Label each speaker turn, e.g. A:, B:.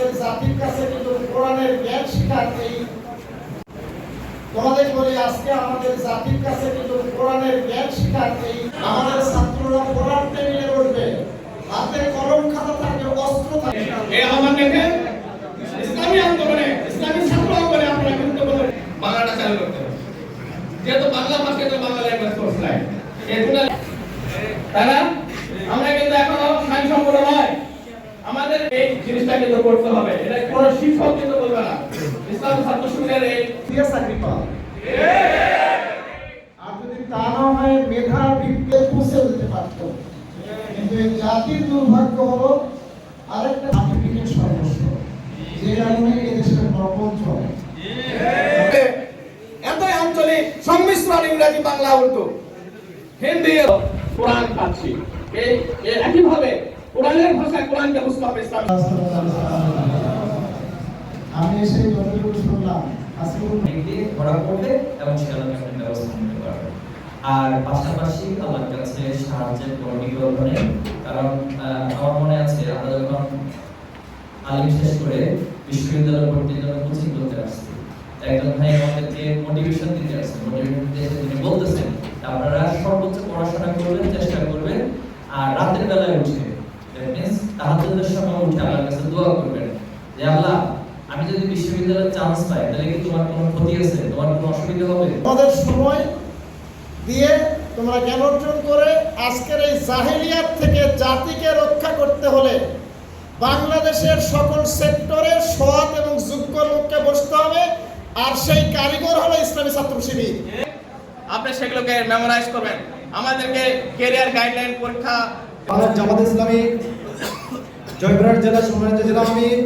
A: আমাদের জাতির কাছে কিন্তু কোরআনের জ্ঞান শিখার এই তোমাদের বলি, আজকে আমাদের জাতির কাছে কিন্তু কোরআনের জ্ঞান শিখার এই আমাদের ছাত্ররা কোরআন টেবিলে বসবে। হাতে কলম খাতা থাকে অস্ত্র থাকে
B: এই আমার দেখে ইসলামী আন্দোলনে, ইসলামী ছাত্র আন্দোলনে আমরা কিন্তু বাংলাটা চালু করতে যেহেতু বাংলা ভাষা বাংলা ল্যাঙ্গুয়েজ কোর্স নাই। তারা জিনিসটা কিন্তু করতে হবে। এটা কোনো শিক্ষক কিন্তু বলবে না। ইসলামী ছাত্র সংঘের এই
A: চাকরি পাওয়া। আর যদি তা না হয় মেধা বৃত্তে পুষে দিতে পারত। কিন্তু এই জাতির দুর্ভাগ্য হলো আরেকটা সার্টিফিকেট সর্বস্ব যে কারণে এদেশের নকল চলে।
B: এতই আঞ্চলিক সংমিশ্রণ ইংরেজি বাংলা উর্দু। হিন্দি কোরআন পাচ্ছি। এই এই একইভাবে কোরআনের ভাষায় কোরআনকে বুঝতে হবে ইসলাম।
A: আমি এসে যতটুকু শুনলাম। আজকে
C: দিকে ধরা পড়বে এবং সেখানে ব্যবস্থা নিতে পারবেন আর পাশাপাশি আমার কাছে সাহায্যের কোনো বিকল্প নেই। কারণ আমার মনে আছে আমরা যখন আলিম শেষ করে বিশ্ববিদ্যালয় ভর্তির জন্য কোচিং করতে আসছি একজন ভাই আমাদেরকে মোটিভেশন দিতে আসছে। মোটিভেশন দিতে তিনি বলতেছেন আপনারা সর্বোচ্চ পড়াশোনা করবেন চেষ্টা করবেন আর রাতের বেলায় উঠে তাহাজ্জুদের সময় উঠে আল্লাহর কাছে দোয়া করবেন। যে আল্লাহ আমি যদি বিশ্ববিদ্যালয়ে চান্স পাই তাহলে কি তোমার কোনো ক্ষতি আছে? তোমার কোনো অসুবিধা হবে?
A: তোমাদের সময় দিয়ে তোমরা জ্ঞান অর্জন করে আজকের এই জাহেলিয়াত থেকে জাতিকে রক্ষা করতে হলে বাংলাদেশের সকল সেক্টরে সৎ এবং যোগ্য লোককে বসতে হবে আর সেই কারিগর হলো ইসলামী ছাত্র শিবির।
B: আপনি সেগুলোকে মেমোরাইজ করবেন। আমাদেরকে ক্যারিয়ার গাইডলাইন পরীক্ষা
D: জামাত ইসলামী জয়পুরহাট জেলা সম্মানিত জেলা আমির